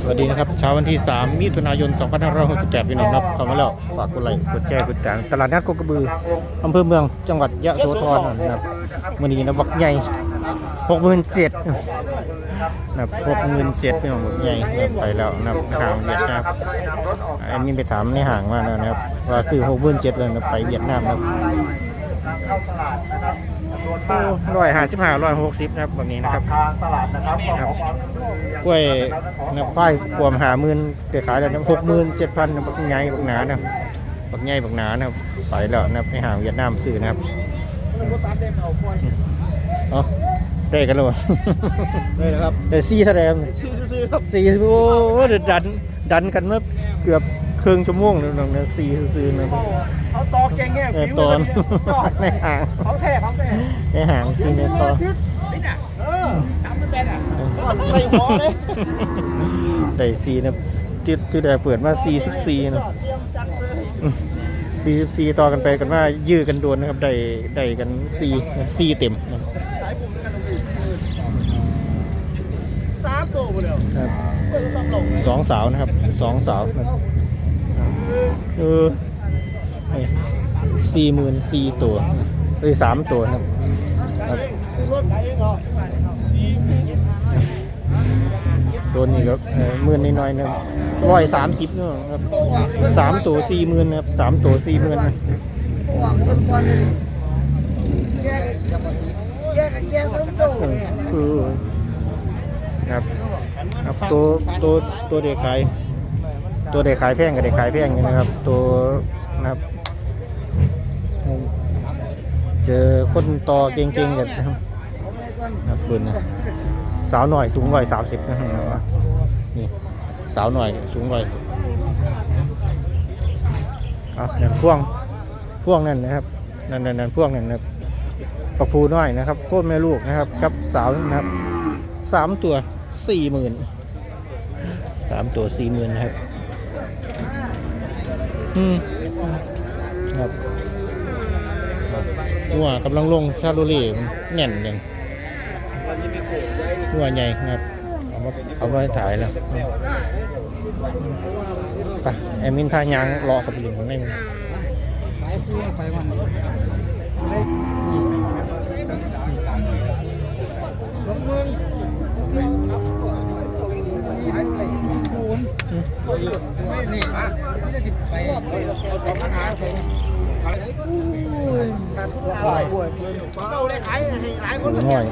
สวัสดีนะครับเช้าวันที่ 3 มิถุนายน 2568พี่น้องครับเข้ามาแล้วฝากกดไลค์กดแชร์กดติดตามตลาดนัดโคกระบืออำเภอเมืองจังหวัดยะโสธรนะครับมื้อนี้นะบักใหญ่67,000นะครับ67,000พี่น้องบักใหญ่นับไปแล้วนะครับห่างเวียดนามอันนี้ไปถามในห่างมาแล้วนะครับว่าซื้อ67,000เลยนะไปเวียดนามนะครับ ร้อยห้าสิบห้าร้อยหกสิบนะครับแบบนี้นะครับทางตลาดนะครับครับกล้วยนะควายกวมหาหมื่นเดี๋ยวขายแล้วนะหกหมื่นเจ็ดพันบักใหญ่บักหนานะบักใหญ่บักหนานะครับไปแล้วนะครับไปหาเวียดนามซื้อนะครับเอาได้กันแล้ววะเลยนะครับได้ซี่แสดงซื้อๆครับสี่โอ้เดี๋ยวดันดันกันมาเกือบ ครึ่งชั่วโมงแล้วนะสี่ซื้อๆนะเขาตอเก่งแง่เออฝีตมือนอในห่างเขาแท้เขาแท้ในห่างซีเนตอนเออน้ำมันแบนอะใส่หัวเลยได้ซีนะที่ที่ได้เปิดมา44นะเตรียมจัดเลย44ต่อกันไปกันว่ายื้อกันโดนนะครับได้ได้กัน4 4เต็มนะสายปุ่มด้วยกันตรงนี้สามตัวหมดเลยครับ เพื่อนซ้ำลงสองสาวนะครับสองสาวนะครับ เออสี่หมื่นสี่ตัวเอ้ยสามตัวนะตัวนี้ก็หมื่นน้อยๆนะร้อยสามสิบเนาะครับสามตัวสี่หมื่นนะครับสามตัวสี่หมื่นนะคือครับครับตัวตัวตัวเด็กขาย ตัวเด็กขายแพงกับเด็กขายแพงอยู่นะครับ ตัวนะครับ เจอคนต่อเก่งๆกันนะครับครับปืนนะสาวหน่อยสูงร้อยสามสิบนะครับนี่สาวหน่อยสูงร้อยอะนั่นพ่วงพ่วงนั่นนะครับนั่นนั่นนั่นพ่วงนั่นนะครับปักภูน้อยนะครับโคตรแม่ลูกนะครับกับสาวนะครับสามตัวสี่หมื่นสามตัวสี่หมื่นนะครับ อืมครับหัวกำลังลงชาลเล่มันแน่นยังหัวใหญ่นะครับเอามาเอามาถ่ายแล้วไปแอมินพายางรอกับลิงของในี่มันปู น้อย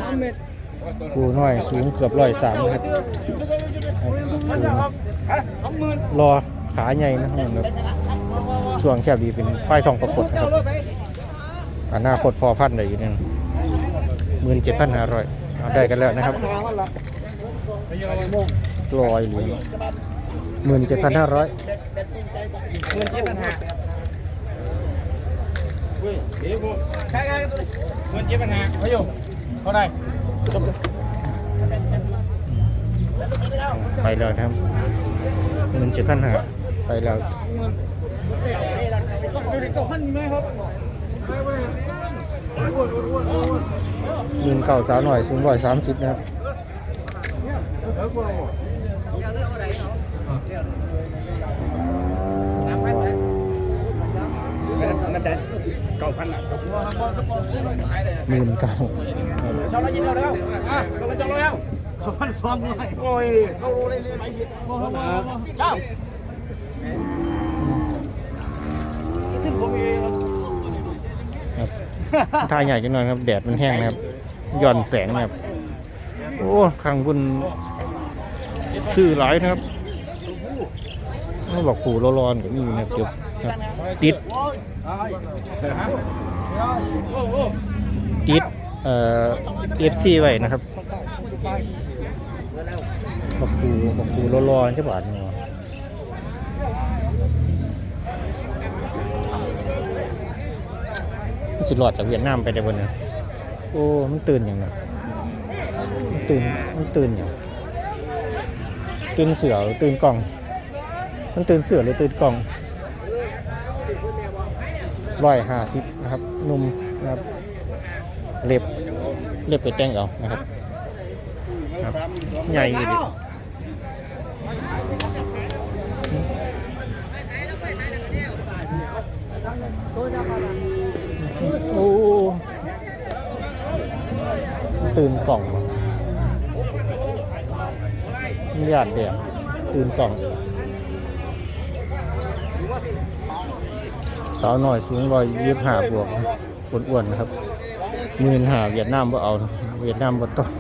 ปูน้อยสูงเกือบร้อยสามนะครับรอขาใหญ่นะครับส่วงแคบดีเป็นควายทองประกฏนะครับอนาคตพอพันธุ์ได้อยู่เนี่ยหมื่นเจ็ดพันห้าร้อยได้กันแล้วนะครับลอยหรียญ หมื่นเจ็ดพันห้าร้อยเงินเจ็ดปัญหาใช่ไงเงินเจ็ดปัญหาเขาอยู่เขาได้ไปแล้วนะครับหมื่นเจ็ดพันห้าไปแล้วยิงเก่าสาวหน่อยสูงร้อยสามสิบนะครับ พันอะหมื่นเก่าชาวละยินเราแล้วอะเราละจองเราแล้วพันสองร้อยโอ้ยเขารู้เลยเลยไปผิดเก้าถึงผมเองครับท่าใหญ่จังหน่อยครับ แดดมันแห้งนะครับหย่อนแสงนะครับโอ้ข้างบนชื่อหลายนะครับต้องบอกปู่ร้อนๆกับนี่นะครับเดี๋ยวครับติดติดเอ่อเอฟซีไว้นะครับบอกปู่บอกปู่ร้อนๆใช่ป่ะเนาะมันสิหลอดจากเวียดนามไปได้บนเนี่ยโอ้ มันตื่นอย่างนั้นมันตื่น มันตื่นอย่าง ตื่นเสือตื่นกล่อง มันตื่นเสือหรือตื่นกล่อง ร้อยห้าสิบนะครับนุ่มนะครับเล็บเล็บไปแต่งเอานะครับครับใหญ่เลยโอ้ตื่นกล่องหยาดเดียตื่นกล่อง สาวหน่อยสูงร้อยยี่สิบห้าบวกอ้วนๆนะครับหมื่นหาเวียดนามบ่เอานะเวียดนามบ่ต้อง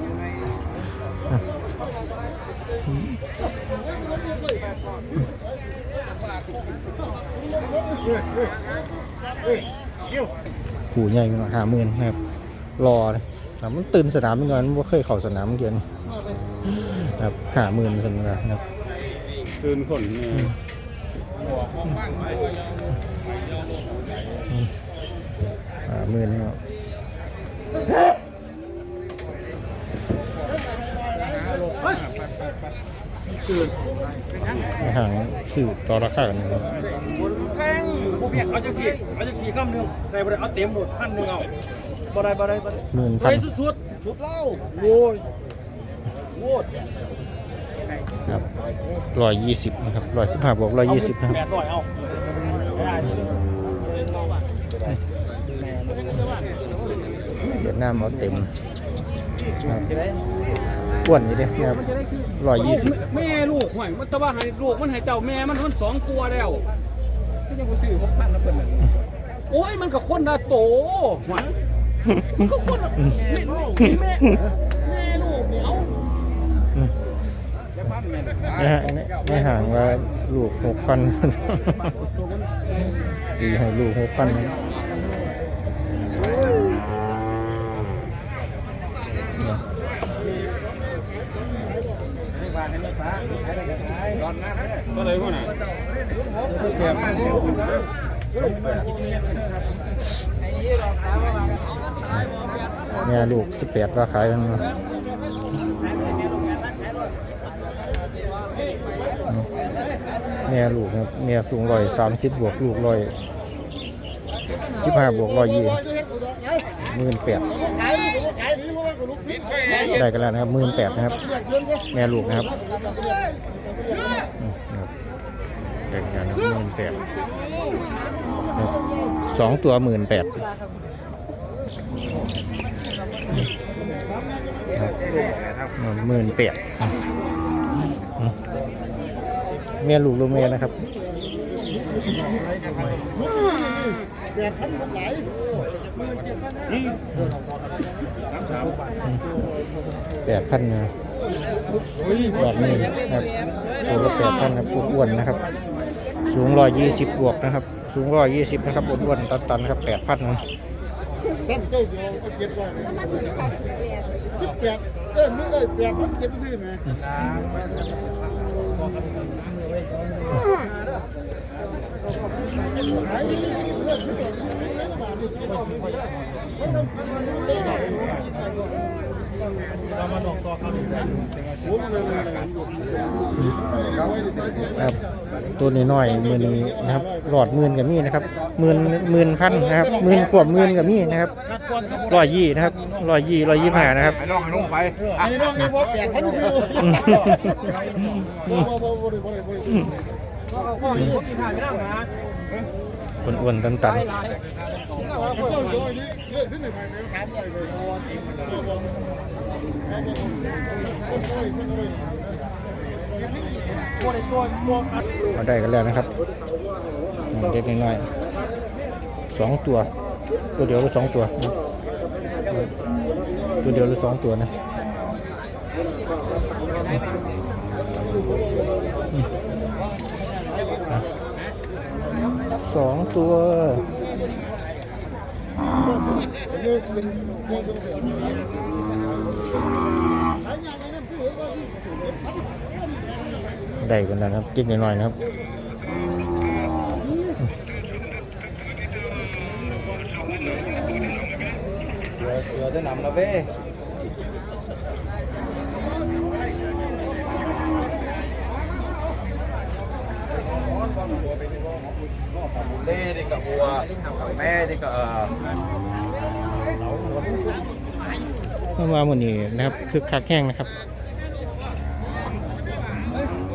ขู่ใหญ่หาหมื่นนะครับ รอเลยแต่มันตื่นสนามเงินว่าเคยเข้าสนามเกียนนะครับหาหมื่นสำนักนะครับตื่นคนนี่ หาหมื่นเนาะในห่างสื่อต่อราคากันนะครับแพงผู้เพียเขาจะสี่เขาจะสี่ข้ามหนึ่งได้บ่ได้เอาเต็มหมดพันหนึ่งเอาบ่ได้บ่ได้บ่ได้หมื่นบ่พันได้สุดๆสุดเล่าโว้ยโว้ยครับร้อยยี่สิบนะครับร้อยสิบห้าบวกร้อยยี่สิบนะครับแปดร้อยเอาไม่ได้ดิ เวียดนามเอาเต็มครับอ้วนอยู่เด้นะครับร้อยยี่สิบแม่ลูกห่วยมันแต่ว่าให้ลูกมันให้เจ้าแม่มันมันสองตัวแล้วก็ยังบ่ซื้อหกพันแล้วเพิ่นน่ะโอ้ยมันก็คนละโตห่วยมันก็คนละแม่ลูกนี่แม่แม่ลูกนี่เอานะฮะในห่างว่าลูกหกพันดีให้ลูกหกพันนะ ก็เลยว่าน่ะ แม่ลูกสิบแปดราขายกันนะแม่ลูกนะครับแม่สูงร้อยสามสิบบวกลูกร้อยสิบห้าบวกร้อยยี่หมื่นแปดได้กันแล้วนะครับหมื่นแปดนะครับ แม่ลูกนะครับอืมครับได้กันหมื่นแปดสองตัวหมื่นแปด หมื่นเปียกเมียลูกลูกเมียนะครับแปดพันนะแบบนี้นะครับตัวละแปดพันครับอ้วนๆนะครับ สูงร้อยยี่สิบบวกนะครับ สูงร้อยยี่สิบนะครับอ้วนๆตันๆนะครับแปดพันนะ สั้นเจ้าเสียวเอาเก็บไว้สิบแปดเออนี่เอ้ยแปดมันเก็บซื้อไหม ครับตัวนี้น้อยๆมือนี้นะครับ หลอดหมื่นกับมีนะครับหมื่นหมื่นพันนะครับหมื่นขวบหมื่นกับมีนะครับร้อยยี่นะครับร้อยยี่ร้อยยี่ห้านะครับไปลองให้ลงไปอันนี้น้องนี่พอแปดพันซื้อ คนอ้วนตันตันเอาได้กันแล้วนะครับเด็กน้อยสองตัว ตัวเดียวหรือสองตัว ตัวเดียวหรือสองตัวนะ สองตัวได้กันแล้วนะครับกิ๊กน้อยๆนะครับเสือจะนำนะเว้เล่ดิกับบัว แม่ที่ก็เออมื่อวานวันนี้นะครับคึกคักแห้งนะครับ